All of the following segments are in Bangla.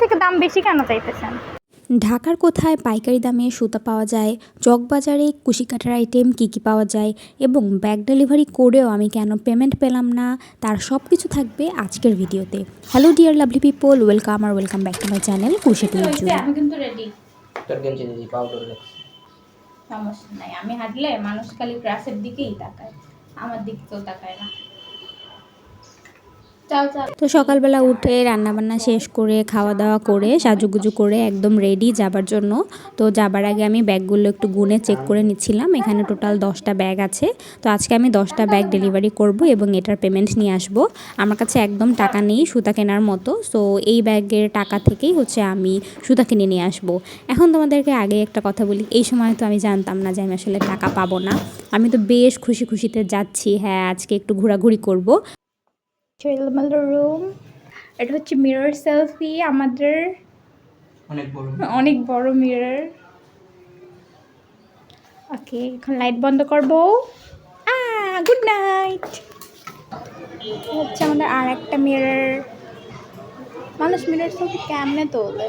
থেকে দাম বেশি কেন চাইতেছেন? ঢাকার কোথায় পাইকারি দামে সুতা পাওয়া যায় চকবাজারে কুশিকাটার আইটেম কী কী পাওয়া যায় এবং ব্যাগ ডেলিভারি করেও আমি কেন পেমেন্ট পেলাম না তার সব কিছু থাকবে আজকের ভিডিওতে। Hello dear lovely people welcome R welcome back to my channel কুশি টু আমি কিন্তু রেডি তোর গেঞ্জি দিদি পাউডার সমস্যা নাই আমি হাঁটলে মানুষ খালি গ্রাসের দিকেই তাকায় আমার দিক তো তাকায় না। তো সকালবেলা উঠে রান্নাবান্না শেষ করে খাওয়া দাওয়া করে, সাজুগুজু করে একদম রেডি যাবার জন্য। তো যাবার আগে আমি ব্যাগগুলো একটু গুনে চেক করে নিচ্ছিলাম। এখানে টোটাল দশটা ব্যাগ আছে। তো আজকে আমি দশটা ব্যাগ ডেলিভারি করব এবং এটার পেমেন্ট নিয়ে আসব। আমার কাছে একদম টাকা নেই সুতা কেনার মতো। সো এই ব্যাগের টাকা থেকেই হচ্ছে আমি সুতা কিনে নিয়ে আসব। এখন তোমাদেরকে আগে একটা কথা বলি। এই সময় তো আমি জানতাম না যে আমি আসলে টাকা পাবো না। আমি তো বেশ খুশি খুশিতে যাচ্ছি। হ্যাঁ আজকে একটু ঘোরাঘুরি করব। রুম এটা হচ্ছে মিরর সেলফি আমাদের অনেক বড় অনেক বড় মিরর ওকে এখন লাইট বন্ধ করব। গুড নাইট হচ্ছে আমাদের আর একটা মিরর মানুষ মিরর সেলফি কেমনে তোলে?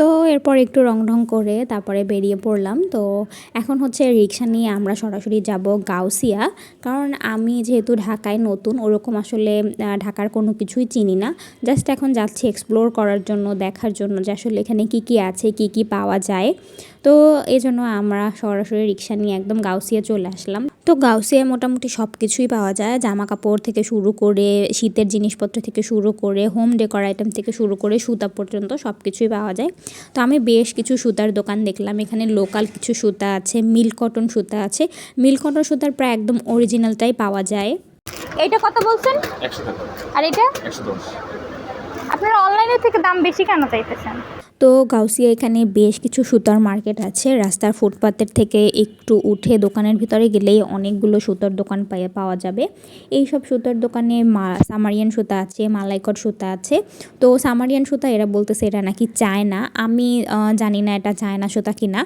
তো এরপর একটু রং ঢং করে তারপরে বেরিয়ে পড়লাম। তো এখন হচ্ছে রিক্সা নিয়ে আমরা সরাসরি যাব গাউসিয়া। কারণ আমি যেহেতু ঢাকায় নতুন, ওরকম আসলে ঢাকার কোনো কিছুই চিনি না। জাস্ট এখন যাচ্ছি এক্সপ্লোর করার জন্য, দেখার জন্য যে আসলে এখানে কি কি আছে, কি কি পাওয়া যায়। তো এই জন্য আমরা সরাসরি রিক্সা নিয়ে একদম গাউসিয়া চলে আসলাম। তো গাউসিয়া মোটামুটি সব কিছুই পাওয়া যায়। জামা কাপড় থেকে শুরু করে শীতের জিনিসপত্র থেকে শুরু করে হোম ডেকোর আইটেম থেকে শুরু করে সুতা পর্যন্ত সব কিছুই পাওয়া যায়। তো আমি বেশ কিছু সুতার দোকান দেখলাম। এখানে লোকাল কিছু সুতা আছে মিল কটন সুতা আছে। মিল কটন সুতার প্রায় একদম অরিজিনালটাই পাওয়া যায়। এটা কত বলছেন? আর এটা? আপনারা অনলাইনে থেকে দাম বেশি কেন চাইতেছেন? তো গাউসিয়া এখানে বেশ কিছু সুতার মার্কেট আছে। রাস্তার ফুটপাতের থেকে একটু উঠে দোকানের ভিতরে গেলেই অনেকগুলো সুতার দোকান পাওয়া যাবে। এই সব সুতার দোকানে মা, সামারিয়ান সুতা আছে, মালাইকট সুতা আছে। তো সামারিয়ান সুতা এরা বলতেছে এটা নাকি চায়না। আমি জানি না এটা চায়না সুতা কিনা।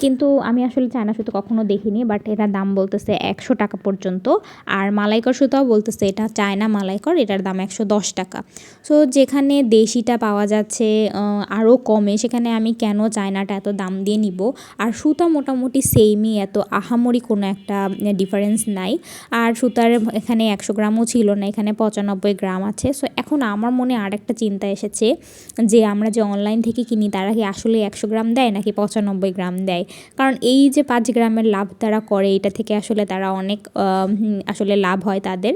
কিন্তু আমি আসলে চায়না সুতা কখনো দেখিনি, বাট এটার দাম বলতেছে একশো টাকা পর্যন্ত। আর মালাইকর সুতাও বলতেছে এটা চায়না মালাইকর এটার দাম একশো দশ টাকা। সো যেখানে দেশিটা পাওয়া যাচ্ছে আরও কমে সেখানে আমি কেন চায়নাটা এত দাম দিয়ে নিব? আর সুতা মোটামুটি সেমই এত আহামরি কোনো একটা ডিফারেন্স নাই। আর সুতার এখানে একশো গ্রামও ছিল না, এখানে পঁচানব্বই গ্রাম আছে। সো এখন আমার মনে আর একটা চিন্তা এসেছে, যে আমরা যে অনলাইন থেকে কিনি, তারা কি আসলে একশো গ্রাম দেয়, নাকি পঁচানব্বই গ্রাম দেয়? কারণ এই যে পাঁচ গ্রামের লাভ তারা করে, এটা থেকে আসলে তারা অনেক আসলে লাভ হয় তাদের।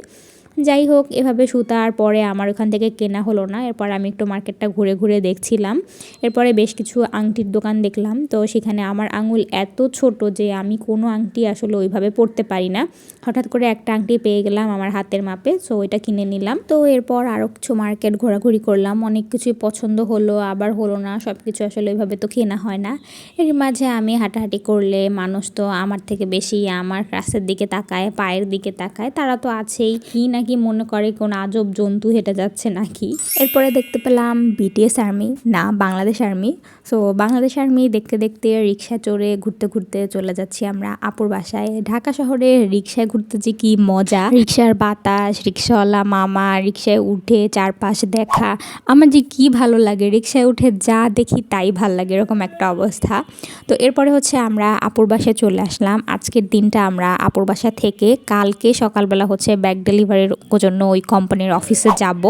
যাই হোক, এভাবে সুতার পরে আমার ওখান থেকে কেনা হলো না। এরপর আমি একটু মার্কেটটা ঘুরে ঘুরে দেখছিলাম। এরপরে বেশ কিছু আংটির দোকান দেখলাম। তো সেখানে আমার আঙুল এত ছোট যে আমি কোনো আংটি আসলে ওইভাবে পরতে পারি না। হঠাৎ করে একটা আংটি পেয়ে গেলাম আমার হাতের মাপে সো ওইটা কিনে নিলাম। তো এরপর আরও কিছু মার্কেট ঘোরাঘুরি করলাম। অনেক কিছুই পছন্দ হলো, আবার হলো না সব কিছু আসলে ওইভাবে তো কেনা হয় না। এর মাঝে আমি হাঁটাহাঁটি করলে মানুষ তো আমার থেকে বেশি আমার রাস্তার দিকে তাকায়, পায়ের দিকে তাকায়, তারা তো আছেই। কি নাকি মনে করে কোন আজব জন্তু হেঁটে যাচ্ছে নাকি? এরপরে দেখতে পেলাম বিটিএস আর্মি না, Bangladesh army so Bangladesh army দেখতে দেখতে রিক্সা চড়ে ঘুরতে ঘুরতে চলে যাচ্ছি আমরা আপুর বাসায়। ঢাকা শহরে রিক্সায় ঘুরতে যে কি মজা। রিক্সার বাতাস রিক্সাওয়ালা মামা রিক্সায় উঠে চারপাশ দেখা। আমার যে কি ভালো লাগে রিক্সায় উঠে যা দেখি তাই ভালো লাগে, এরকম একটা অবস্থা। তো, এরপরে হচ্ছে আমরা আপুর বাসায় চলে আসলাম। আজকের দিনটা আমরা আপুর বাসা থেকে কালকে সকালবেলা হচ্ছে ব্যাগ ডেলিভারির জন্য ওই কোম্পানির অফিসে যাব।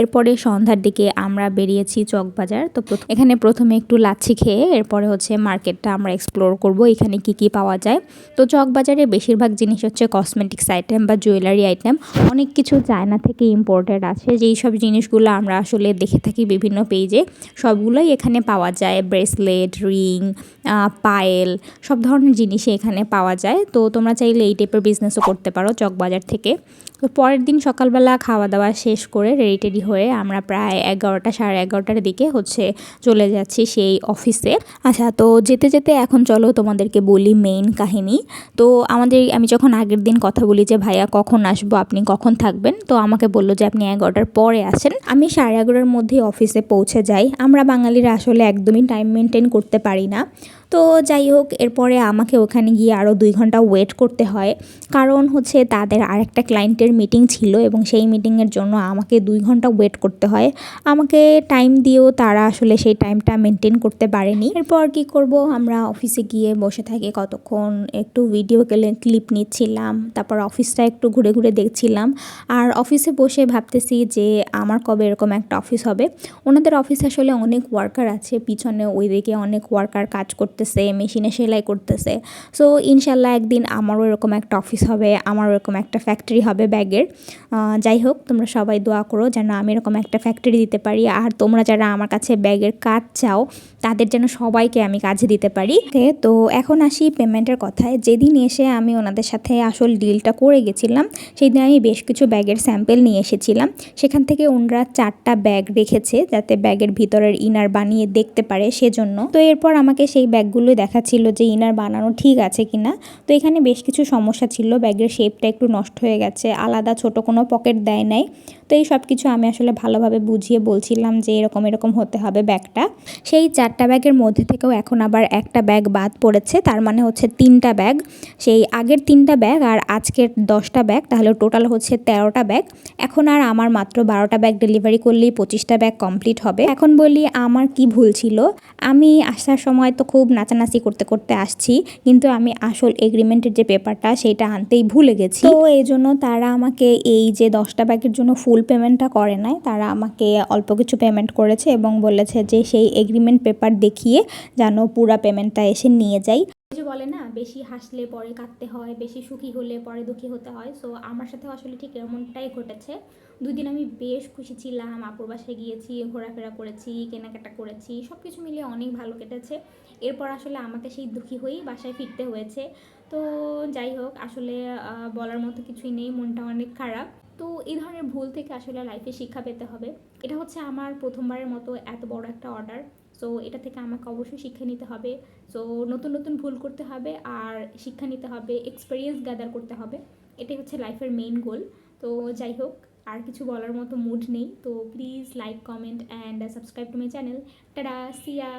এরপরে সন্ধ্যার দিকে আমরা বেরিয়েছি চকবাজার। তো এখানে প্রথমে একটু লাচ্ছি খেয়ে এরপরে হচ্ছে মার্কেটটা আমরা এক্সপ্লোর করব, এখানে কি কি পাওয়া যায়। তো চকবাজারে বেশিরভাগ জিনিস হচ্ছে কসমেটিক্স আইটেম বা জুয়েলারি আইটেম অনেক কিছু চায়না থেকে ইম্পোর্টেড আছে। যেই সব জিনিসগুলো আমরা আসলে দেখে থাকি বিভিন্ন পেজে সবগুলোই এখানে পাওয়া যায়। ব্রেসলেট রিং পায়েল সব ধরনের জিনিসই এখানে পাওয়া যায়। তো তোমরা চাইলে এই টাইপের বিজনেসও করতে পারো চকবাজার থেকে। তো পরের দিন সকালবেলা খাওয়া দাওয়া শেষ করে রেডি টেডি হয়ে আমরা প্রায় এগারোটা, সাড়ে এগারোটার দিকে হচ্ছে চলে যাচ্ছি সেই অফিসে। আচ্ছা তো যেতে যেতে এখন চলো তোমাদেরকে বলি মেইন কাহিনী। তো আমাদের, আমি যখন আগের দিন কথা বলি যে, ভাইয়া, কখন আসব? আপনি কখন থাকবেন? তো আমাকে বলল যে, আপনি এগারোটার পরে আসেন। আমি সাড়ে এগারোটার মধ্যেই অফিসে পৌঁছে যাই। আমরা বাঙালিরা আসলে একদমই টাইম মেনটেন করতে পারি না। তো যাই হোক, এরপরে আমাকে ওখানে গিয়ে আরও দুই ঘণ্টা ওয়েট করতে হয়। কারণ হচ্ছে তাদের আরেকটা ক্লায়েন্টের মিটিং ছিল এবং সেই মিটিংয়ের জন্য আমাকে দুই ঘণ্টা ওয়েট করতে হয়। আমাকে টাইম দিয়েও তারা আসলে সেই টাইমটা মেনটেন করতে পারেনি। এরপর কি করব? আমরা অফিসে গিয়ে বসে থাকি কতক্ষণ? একটু ভিডিও ক্লিপ নিচ্ছিলাম, তারপর অফিসটা একটু ঘুরে ঘুরে দেখছিলাম। আর অফিসে বসে ভাবতেছি যে আমার কবে এরকম একটা অফিস হবে। ওনাদের অফিসে আসলে অনেক ওয়ার্কার আছে, পিছনে ওইদিকে অনেক ওয়ার্কার কাজ করতেছে মেশিনে সেলাই করতেছে। সো ইনশাল্লাহ একদিন আমারও এরকম একটা অফিস হবে, আমারও এরকম একটা ফ্যাক্টরি হবে ব্যাগের। যাই হোক, তোমরা সবাই দোয়া করো যেন আমি এরকম একটা ফ্যাক্টরি দিতে পারি। আর তোমরা যারা আমার কাছে ব্যাগের কাজ চাও, তাদের যেন সবাইকে আমি কাজে দিতে পারি। তো এখন আসি পেমেন্টের কথায়। যেদিন এসে আমি ওনাদের সাথে আসল ডিলটা করে গেছিলাম সেই দিন আমি বেশ কিছু ব্যাগের স্যাম্পেল নিয়ে এসেছিলাম। সেখান থেকে ওনারা চারটা ব্যাগ রেখেছে, যাতে ব্যাগের ভিতরের ইনার বানিয়ে দেখতে পারে সেজন্য। তো এরপর আমাকে সেই ব্যাগগুলো দেখাচ্ছিল যে ইনার বানানো ঠিক আছে কিনা তো এখানে বেশ কিছু সমস্যা ছিল, ব্যাগের শেপটা একটু নষ্ট হয়ে গেছে, আলাদা ছোট কোনো পকেট দেয় নাই। তো এই সব কিছু আমি আসলে ভালোভাবে বুঝিয়ে বলছিলাম যে এরকম এরকম হতে হবে ব্যাগটা। সেই চারটা ব্যাগের মধ্যে থেকেও এখন আবার একটা ব্যাগ বাদ পড়েছে, তার মানে হচ্ছে তিনটা ব্যাগ। সেই আগের তিনটা ব্যাগ আর আজকের দশটা ব্যাগ, তাহলে টোটাল হচ্ছে তেরোটা ব্যাগ। এখন আর আমার মাত্র বারোটা ব্যাগ ডেলিভারি করলেই পঁচিশটা ব্যাগ কমপ্লিট হবে। এখন বলি আমার কি ভুল ছিল? আমি আসার সময় তো খুব নাচানাচি করতে করতে আসছি, কিন্তু আমি আসল এগ্রিমেন্টের যে পেপারটা সেটা আনতেই ভুলে গেছি। তো এই জন্য তারা আমাকে এই যে দশটা ব্যাগের জন্য ফুল পেমেন্টটা করে নাই, তারা আমাকে অল্প কিছু পেমেন্ট করেছে এবং বলেছে যে সেই এগ্রিমেন্ট পেপার দেখিয়ে যেন পুরা পেমেন্টটা এসে নিয়ে যাই। যে বলে না, বেশি হাসলে পরে কাঁদতে হয়, বেশি সুখী হলে পরে দুঃখী হতে হয়। সো আমার সাথে আসলে ঠিক এমনটাই ঘটেছে। দুই দিন আমি বেশ খুশি ছিলাম, আপুর বাসায় গিয়েছি, ঘোরাফেরা করেছি, কেনাকাটা করেছি সব কিছু মিলিয়ে অনেক ভালো কেটেছে। এরপর আসলে আমাকে সেই দুঃখী হয়েই বাসায় ফিরতে হয়েছে। তো, যাই হোক, আসলে বলার মতো কিছুই নেই, মনটা অনেক খারাপ। তো, এই ধরনের ভুল থেকে আসলে লাইফে শিক্ষা পেতে হবে। এটা হচ্ছে আমার প্রথমবারের মতো এত বড় একটা অর্ডার সো এটা থেকে আমাকে অবশ্যই শিক্ষা নিতে হবে। সো নতুন নতুন ভুল করতে হবে আর শিক্ষা নিতে হবে এক্সপিরিয়েন্স গ্যাদার করতে হবে। এটাই হচ্ছে লাইফের মেইন গোল তো, যাই হোক, আর কিছু বলার মতো মুড নেই। তো please like comment and subscribe to my channel tata see ya